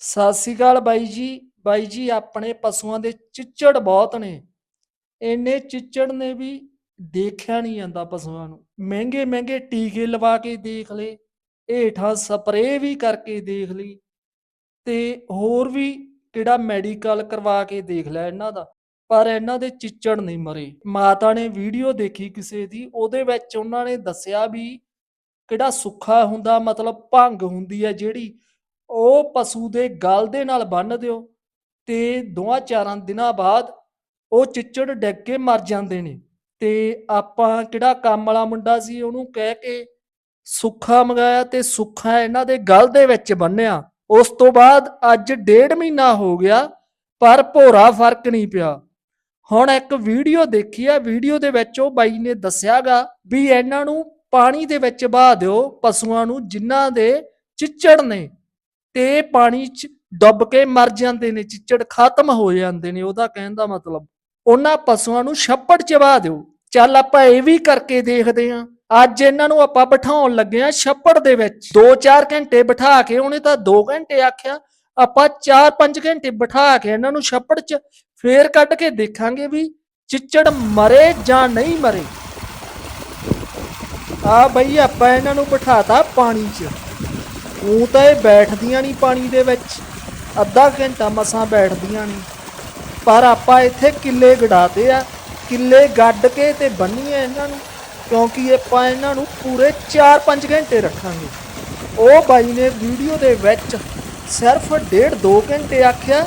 ਸਤਿ ਸ੍ਰੀ ਅਕਾਲ ਬਾਈ ਜੀ। ਬਾਈ ਜੀ, ਆਪਣੇ ਪਸ਼ੂਆਂ ਦੇ ਚਿੱਚੜ ਬਹੁਤ ਨੇ। ਇੰਨੇ ਚਿੱਚੜ ਨੇ ਵੀ ਦੇਖਿਆ ਨਹੀਂ ਜਾਂਦਾ ਪਸ਼ੂਆਂ ਨੂੰ। ਮਹਿੰਗੇ ਮਹਿੰਗੇ ਟੀਕੇ ਲਵਾ ਕੇ ਦੇਖ ਲਏ, ਹੇਠਾਂ ਸਪਰੇਅ ਵੀ ਕਰਕੇ ਦੇਖ ਲਈ ਤੇ ਹੋਰ ਵੀ ਕਿਹੜਾ ਮੈਡੀਕਲ ਕਰਵਾ ਕੇ ਦੇਖ ਲਿਆ ਇਹਨਾਂ ਦਾ। ਪਰ ਇਹਨਾਂ ਦੇ ਚਿੱਚੜ ਨਹੀਂ ਮਰੇ। ਮਾਤਾ ਨੇ ਵੀਡੀਓ ਦੇਖੀ ਕਿਸੇ ਦੀ, ਉਹਦੇ ਵਿੱਚ ਉਹਨਾਂ ਨੇ ਦੱਸਿਆ ਵੀ ਕਿਹੜਾ ਸੁੱਖਾ ਹੁੰਦਾ, ਮਤਲਬ ਭੰਗ ਹੁੰਦੀ ਹੈ ਜਿਹੜੀ ਉਹ ਪਸ਼ੂ ਦੇ ਗਲ ਦੇ ਨਾਲ ਬੰਨ੍ਹ ਦਿਓ ਤੇ ਦੋਆਂ ਚਾਰਾਂ ਦਿਨਾਂ ਬਾਅਦ ਉਹ ਚਿੱਚੜ ਡਿੱਗ ਕੇ ਮਰ ਜਾਂਦੇ ਨੇ। ਤੇ ਆਪਾਂ ਕਿਹੜਾ ਕੰਮ ਵਾਲਾ ਮੁੰਡਾ ਸੀ ਉਹਨੂੰ ਕਹਿ ਕੇ ਸੁੱਖਾ ਮੰਗਾਇਆ ਤੇ ਸੁੱਖਾ ਇਹਨਾਂ ਦੇ ਗਲ ਦੇ ਵਿੱਚ ਬੰਨਿਆ। ਉਸ ਤੋਂ ਬਾਅਦ ਅੱਜ ਡੇਢ ਮਹੀਨਾ ਹੋ ਗਿਆ, ਪਰ ਭੋਰਾ ਫ਼ਰਕ ਨਹੀਂ ਪਿਆ। ਹੁਣ ਇੱਕ ਵੀਡੀਓ ਦੇਖੀ ਆ, ਵੀਡੀਓ ਦੇ ਵਿੱਚ ਉਹ ਬਾਈ ਨੇ ਦੱਸਿਆਗਾ ਵੀ ਇਹਨਾਂ ਨੂੰ ਪਾਣੀ ਦੇ ਵਿੱਚ ਬਹਾ ਦਿਓ ਪਸ਼ੂਆਂ ਨੂੰ ਜਿਨ੍ਹਾਂ ਦੇ ਚਿੱਚੜ ਨੇ। ਤੇ ਪਾਣੀ 'ਚ ਡੁੱਬ ਕੇ ਮਰ ਜਾਂਦੇ ਨੇ, ਚਿੱਚੜ ਖਤਮ ਹੋ ਜਾਂਦੇ ਨੇ, ਉਹਦਾ ਕਹਿਣ ਦਾ ਮਤਲਬ ਉਹਨਾਂ ਪਸ਼ੂਆਂ ਨੂੰ ਛੱਪੜ ਚਵਾ ਦਿਓ। ਚੱਲ ਆਪਾਂ ਇਹ ਵੀ ਕਰਕੇ ਦੇਖਦੇ ਆਂ ਅੱਜ ਇਹਨਾਂ ਨੂੰ ਆਪਾਂ ਬਿਠਾਉਣ ਲੱਗੇ ਆਂ ਛੱਪੜ ਦੇ ਵਿੱਚ। 2-4 ਘੰਟੇ ਬਿਠਾ ਕੇ, ਉਹਨੇ ਤਾਂ 2 ਘੰਟੇ ਆਖਿਆ, ਆਪਾਂ 4-5 ਘੰਟੇ ਬਿਠਾ ਕੇ ਇਹਨਾਂ ਨੂੰ ਛੱਪੜ 'ਚ ਫੇਰ ਕੱਢ ਕੇ ਦੇਖਾਂਗੇ ਵੀ ਚਿੱਚੜ ਮਰੇ ਜਾਂ ਨਹੀਂ ਮਰੇ। ਆ ਬਈ ਆਪਾਂ ਇਹਨਾਂ ਨੂੰ ਬਿਠਾਤਾ ਪਾਣੀ 'ਚ। ਉਹ ਤਾਂ ਇਹ ਬੈਠਦੀਆਂ ਨਹੀਂ ਪਾਣੀ ਦੇ ਵਿੱਚ। ਅੱਧਾ ਘੰਟਾ ਮਸਾਂ ਬੈਠਦੀਆਂ ਨਹੀਂ। ਪਰ ਆਪਾਂ ਇੱਥੇ ਕਿੱਲੇ ਗੜਾਤੇ ਆ। ਕਿੱਲੇ ਗੱਡ ਕੇ ਤੇ ਬੰਨੀਏ ਇਹਨਾਂ ਨੂੰ। ਕਿਉਂਕਿ ਆਪਾਂ ਇਹਨਾਂ ਨੂੰ ਪੂਰੇ 4-5 ਘੰਟੇ ਰੱਖਾਂਗੇ। ਉਹ ਬਾਈ ਨੇ ਵੀਡੀਓ ਦੇ ਵਿੱਚ ਸਿਰਫ 1.5 2 ਘੰਟੇ ਆਖਿਆ,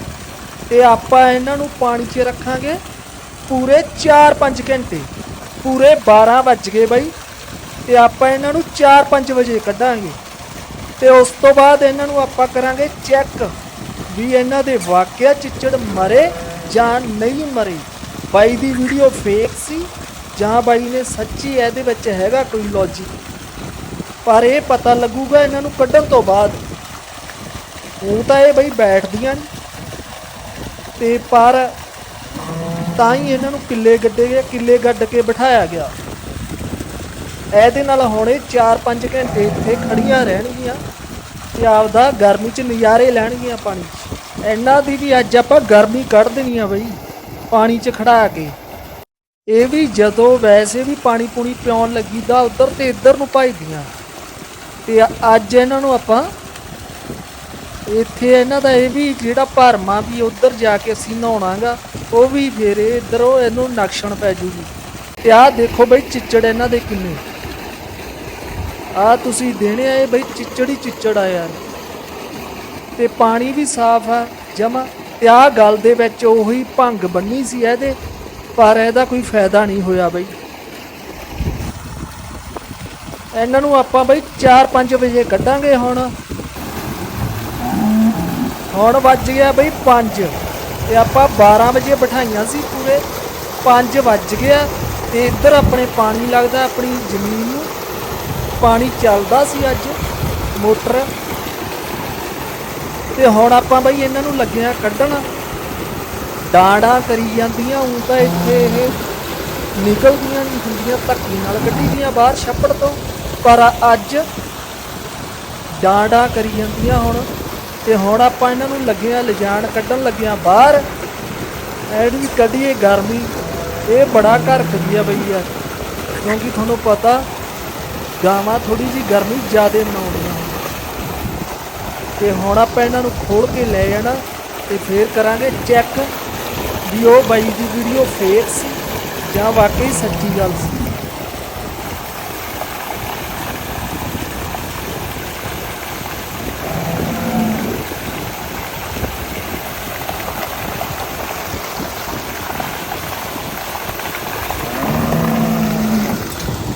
ਤੇ ਆਪਾਂ ਇਹਨਾਂ ਨੂੰ ਪਾਣੀ 'ਚ ਰੱਖਾਂਗੇ ਪੂਰੇ 4-5 ਘੰਟੇ। ਪੂਰੇ 12 ਵੱਜ ਗਏ ਬਾਈ, ਤੇ ਆਪਾਂ ਇਹਨਾਂ ਨੂੰ 4-5 ਵਜੇ ਕੱਢਾਂਗੇ। ਤੇ ਉਸ ਤੋਂ ਬਾਅਦ ਇਹਨਾਂ ਨੂੰ ਆਪਾਂ ਕਰਾਂਗੇ ਚੈੱਕ ਵੀ ਇਹਨਾਂ ਦੇ ਵਾਕਿਆ ਚਿੱਚੜ ਮਰੇ ਜਾਂ ਨਹੀਂ ਮਰੇ। ਬਾਈ ਦੀ ਵੀਡੀਓ ਫੇਕ ਸੀ ਜਾਂ ਬਾਈ ਨੇ ਸੱਚੀ ਇਹਦੇ ਵਿੱਚ ਹੈਗਾ ਕੋਈ ਲੌਜੀਕ ਪਰ ਇਹ ਪਤਾ ਲੱਗੂਗਾ ਇਹਨਾਂ ਨੂੰ ਕੱਢਣ ਤੋਂ ਬਾਅਦ। ਉਹ ਤਾਂ ਇਹ ਬਈ ਬੈਠਦੀਆਂ ਨੇ। ਤੇ ਪਰ ਤਾਂ ਹੀ ਇਹਨਾਂ ਨੂੰ ਕਿੱਲੇ ਗੱਡੇ ਗਏ ਕਿੱਲੇ ਗੱਡ ਕੇ ਬਿਠਾਇਆ ਗਿਆ। ਇਹਦੇ ਨਾਲ ਹੁਣੇ 4-5 ਘੰਟੇ ਇੱਥੇ ਖੜੀਆਂ ਰਹਿਣਗੀਆਂ ਤੇ ਆਪਦਾ ਗਰਮੀ 'ਚ ਨਜ਼ਾਰੇ ਲੈਣਗੀਆਂ ਪਾਣੀ 'ਚ। ਇਹਨਾਂ ਦੀ ਵੀ ਅੱਜ ਆਪਾਂ ਗਰਮੀ ਕੱਢ ਦੇਣੀ ਆ ਬਈ, ਪਾਣੀ 'ਚ ਖੜਾ ਕੇ। ਇਹ ਵੀ ਜਦੋਂ ਵੈਸੇ ਵੀ ਪਾਣੀ ਪੂਣੀ ਪਿਉਣ ਲੱਗੀਦਾ ਉਧਰ ਤੇ ਇੱਧਰ ਨੂੰ ਭਜਦੀਆਂ ਤੇ ਅੱਜ ਇਹਨਾਂ ਨੂੰ ਆਪਾਂ ਇੱਥੇ ਇਹਨਾਂ ਦਾ ਇਹ ਵੀ ਜਿਹੜਾ ਭਰਮਾ ਵੀ ਉਧਰ ਜਾ ਕੇ ਅਸੀਂ ਨਹਾਉਣਾਗਾ, ਉਹ ਵੀ ਫੇਰੇ ਇਹ ਇੱਧਰੋਂ ਇਹਨੂੰ ਨਕਸ਼ਣ ਪੈ ਜੂਗੀ। ਤੇ ਆਹ ਦੇਖੋ ਬਈ ਚਿੱਚੜ ਇਹਨਾਂ ਦੇ ਕਿੰਨੇ। ਆ ਤੁਸੀਂ ਦੇਣੇ ਆਏ ਬਈ ਚਿੱਚੜ ਹੀ ਚਿੱਚੜ ਆ ਯਾਰ। ਤੇ ਪਾਣੀ ਵੀ ਸਾਫ਼ ਆ, ਜਮਾ। ਤੇ ਆਹ ਗੱਲ ਦੇ ਵਿੱਚ ਉਹੀ ਭੰਗ ਬੰਨੀ ਸੀ ਇਹਦੇ, ਪਰ ਇਹਦਾ ਕੋਈ ਫਾਇਦਾ ਨਹੀਂ ਹੋਇਆ ਬਈ। ਇਹਨਾਂ ਨੂੰ ਆਪਾਂ ਬਈ 4-5 ਵਜੇ ਕੱਢਾਂਗੇ ਹੁਣ। ਹੁਣ ਵੱਜ ਗਿਆ ਬਈ 5 ਤੇ ਆਪਾਂ 12 ਵਜੇ ਬਿਠਾਈਆਂ ਸੀ ਪੂਰੇ। 5 ਵੱਜ ਗਿਆ। ਤੇ ਇੱਧਰ ਆਪਣੇ ਪਾਣੀ ਲੱਗਦਾ ਆਪਣੀ ਜ਼ਮੀਨ ਨੂੰ। ਪਾਣੀ ਚੱਲਦਾ ਸੀ ਅੱਜ, ਮੋਟਰ। ਤੇ ਹੁਣ ਆਪਾਂ ਬਈ ਇਹਨਾਂ ਨੂੰ ਲੱਗਿਆ ਕੱਢਣ। ਡਾਂਡਾ ਕਰੀ ਜਾਂਦੀਆਂ ਉਂ ਤਾਂ ਇੱਥੇ ਇਹ ਨਿਕਲਦੀਆਂ ਨਹੀਂ ਹੁੰਦੀਆਂ, ਧੱਕੀ ਨਾਲ ਕੱਢੀ ਦੀਆਂ ਬਾਹਰ ਛੱਪੜ ਤੋਂ। ਪਰ ਅੱਜ ਡਾਂਡਾ ਕਰੀ ਜਾਂਦੀਆਂ ਹੁਣ। ਤੇ ਹੁਣ ਆਪਾਂ ਇਹਨਾਂ ਨੂੰ ਲੱਗਿਆ, ਲਿਜਾਣ ਕੱਢਣ ਲੱਗਿਆ ਬਾਹਰ। ਐਡ ਕੱਢੀਏ ਗਰਮੀ, ਇਹ ਬੜਾ ਘਰ ਖਦੀਆ ਬਈ ਯਾਰ। ਕਿਉਂਕਿ ਤੁਹਾਨੂੰ ਪਤਾ ਗਾਵਾਂ ਥੋੜੀ ਜੀ ਗਰਮੀ ਜ਼ਿਆਦੇ ਮਨਾਉਂਦੀਆਂ। ਤੇ ਹੁਣ ਆਪਾਂ ਇਹਨਾਂ ਨੂੰ ਖੋਲ ਕੇ ਲੈ ਜਾਣਾ ਤੇ ਫੇਰ ਕਰਾਂਗੇ ਚੈੱਕ। ਵੀ ਉਹ ਬਾਈ ਦੀ ਵੀਡੀਓ ਫੇਕ ਸੀ ਜਾਂ ਵਾਕਈ ਸੱਚੀ ਗੱਲ ਸੀ।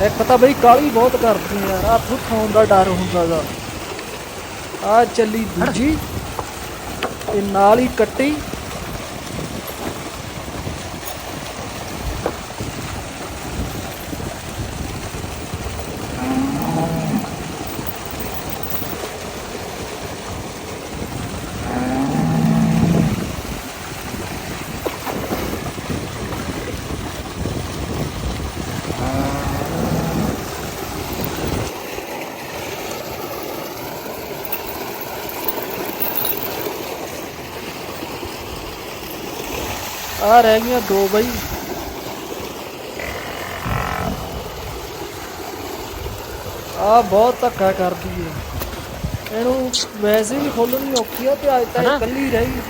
ਇੱਕ ਤਾਂ ਬਈ ਕਾਲੀ ਬਹੁਤ ਕਰਦੀ ਯਾਰ ਆ ਫੁੱਟਾਉਣ ਦਾ ਡਰ ਹੁੰਦਾ ਗਾ। ਆ ਚੱਲੀ ਦੂਜੀ, ਤੇ ਨਾਲ ਹੀ ਕੱਟੀ। ਆ ਰਹਿ ਗਈਆਂ ਦੋ ਬਈ। ਆ ਬਹੁਤ ਧੱਕਾ ਕਰਦੀ ਏ ਇਹਨੂੰ ਵੈਸੇ ਵੀ ਖੋਲਣੀ ਔਖੀ ਆ ਤੇ ਅੱਜ ਤਾਂ ਇਹ ਇਕੱਲੀ ਰਹੀ।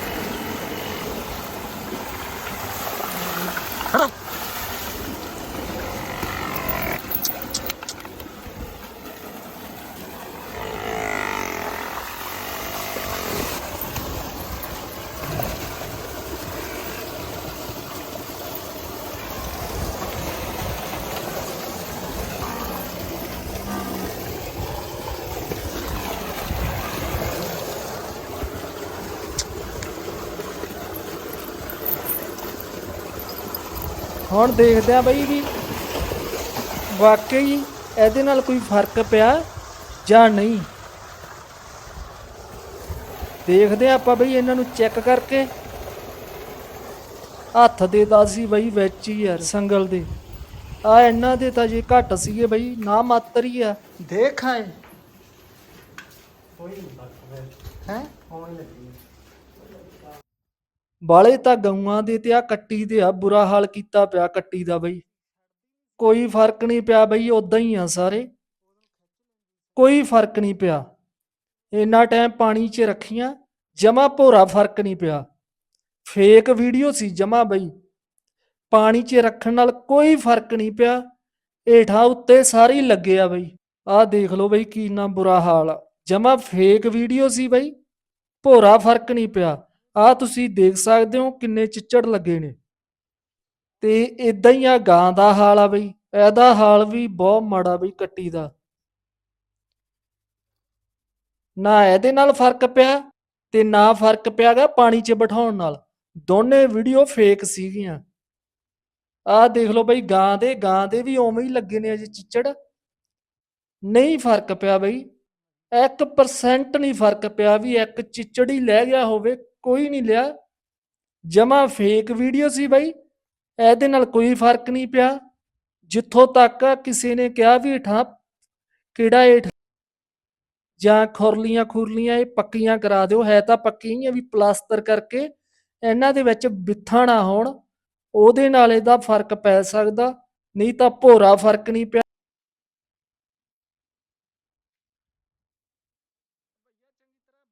ਹੁਣ ਦੇਖਦੇ ਆ ਬਈ ਵੀ ਵਾਕਈ ਇਹਦੇ ਨਾਲ ਕੋਈ ਫ਼ਰਕ ਪਿਆ ਜਾਂ ਨਹੀਂ। ਦੇਖਦੇ ਆ ਆਪਾਂ ਬਈ ਇਹਨਾਂ ਨੂੰ ਚੈੱਕ ਕਰਕੇ। ਹੱਥ ਦੇ ਦਾ ਸੀ ਬਈ ਵਿੱਚ ਹੀ ਯਾਰ ਸੰਗਲ ਦੇ। ਆ ਇਹਨਾਂ ਦੇ ਤਾਂ ਜੇ ਘੱਟ ਸੀਗੇ ਬਈ ਨਾ ਮਾਤਰ ਹੀ ਆ। ਦੇਖ ਆਏ ਹੈ? ਬਾਲੇ ਤਾਂ ਗਊਆਂ ਦੇ ਤੇ ਆ, ਕੱਟੀ ਦੇ ਆ, ਬੁਰਾ ਹਾਲ ਕੀਤਾ ਪਿਆ ਕੱਟੀ ਦਾ ਬਈ। ਕੋਈ ਫ਼ਰਕ ਨਹੀਂ ਪਿਆ ਬਈ ਉਦਾਂ ਹੀ ਆ ਸਾਰੇ। ਕੋਈ ਫ਼ਰਕ ਨਹੀਂ ਪਿਆ। ਇੰਨਾ ਟਾਈਮ ਪਾਣੀ 'ਚ ਰੱਖੀਆਂ, ਜਮਾ ਭੋਰਾ ਫ਼ਰਕ ਨਹੀਂ ਪਿਆ। ਫੇਕ ਵੀਡੀਓ ਸੀ ਜਮਾ ਬਈ। ਪਾਣੀ 'ਚ ਰੱਖਣ ਨਾਲ ਕੋਈ ਫ਼ਰਕ ਨਹੀਂ ਪਿਆ। ਏਠਾਂ ਉੱਤੇ ਸਾਰੇ ਹੀ ਲੱਗੇ ਆ ਬਈ। ਆਹ ਦੇਖ ਲਓ ਬਈ ਕਿੰਨਾ ਬੁਰਾ ਹਾਲ ਆ। ਜਮਾ ਫੇਕ ਵੀਡੀਓ ਸੀ ਬਈ। ਭੋਰਾ ਫ਼ਰਕ ਨਹੀਂ ਪਿਆ। ਆ ਤੁਸੀਂ ਦੇਖ ਸਕਦੇ ਹੋ ਕਿੰਨੇ ਚਿੱਚੜ ਲੱਗੇ ਨੇ। ਤੇ ਇਦਾਂ ਹੀ ਆ ਗਾਂ ਦਾ ਹਾਲ ਆ ਬਈ, ਇਹਦਾ ਹਾਲ ਵੀ ਬਹੁਤ ਮਾੜਾ ਬਈ ਕੱਟੀ ਦਾ। ਨਾ ਇਹਦੇ ਨਾਲ ਫ਼ਰਕ ਪਿਆ ਤੇ ਨਾ ਫ਼ਰਕ ਪਿਆਗਾ ਪਾਣੀ 'ਚ ਬਿਠਾਉਣ ਨਾਲ। ਦੋਨੇ ਵੀਡੀਓ ਫੇਕ ਸੀਗੀਆਂ। ਆਹ ਦੇਖ ਲਓ ਬਈ ਗਾਂ ਦੇ ਗਾਂ ਦੇ ਵੀ ਉਵੇਂ ਹੀ ਲੱਗੇ ਨੇ ਅਜੇ ਚਿੱਚੜ। ਨਹੀਂ ਫ਼ਰਕ ਪਿਆ ਬਈ। 1% ਨਹੀਂ ਫ਼ਰਕ ਪਿਆ ਵੀ ਇੱਕ ਚਿਚੜੀ ਲੈ ਗਿਆ ਹੋਵੇ, ਕੋਈ ਨਹੀਂ ਲਿਆ। ਜਮਾ ਫੇਕ ਵੀਡੀਓ ਸੀ ਬਈ। ਇਹਦੇ ਨਾਲ ਕੋਈ ਫ਼ਰਕ ਨਹੀਂ ਪਿਆ। ਜਿੱਥੋਂ ਤੱਕ ਕਿਸੇ ਨੇ ਕਿਹਾ ਵੀ ਹੇਠਾਂ ਕਿਹੜਾ ਹੇਠ ਜਾਂ ਖੁਰਲੀਆਂ ਖੁਰਲੀਆਂ ਇਹ ਪੱਕੀਆਂ ਕਰਾ ਦਿਓ। ਹੈ ਤਾਂ ਪੱਕੀਆਂ ਹੀ ਆ ਵੀ ਪਲਾਸਟਰ ਕਰਕੇ ਇਹਨਾਂ ਦੇ ਵਿੱਚ ਬਿੱਥਾਂ ਨਾ ਹੋਣ। ਉਹਦੇ ਨਾਲ ਇਹਦਾ ਫ਼ਰਕ ਪੈ ਸਕਦਾ। ਨਹੀਂ ਤਾਂ ਭੋਰਾ ਫ਼ਰਕ ਨਹੀਂ ਪਿਆ।